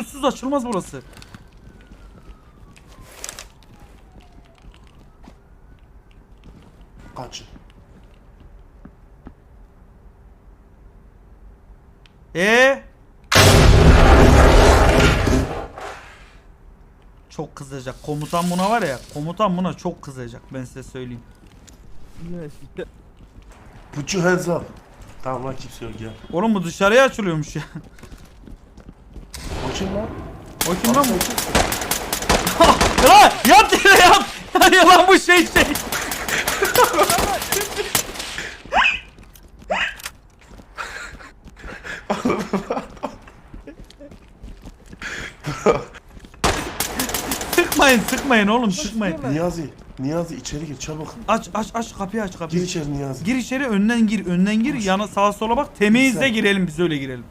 Asansörsüz açılmaz burası. Kaç. Ee? Çok kızacak. Komutan buna var ya. Komutan buna çok kızacak. Ben size söyleyeyim. Ya. Put your hands up. Tamam lan kimse yok gel. Oğlum bu dışarıya açılıyormuş ya. Kim lan? O kim lan bu? Lan yat yere yat. Ya lan bu şey şey. sıkmayın sıkmayın oğlum sıkmayın. Niyazi. Niyazi içeri gir çabuk. Aç aç aç kapıyı aç kapıyı. Gir içeri Niyazi. Gir içeri önden gir önden gir yana sağa sola bak temizle girelim biz öyle girelim.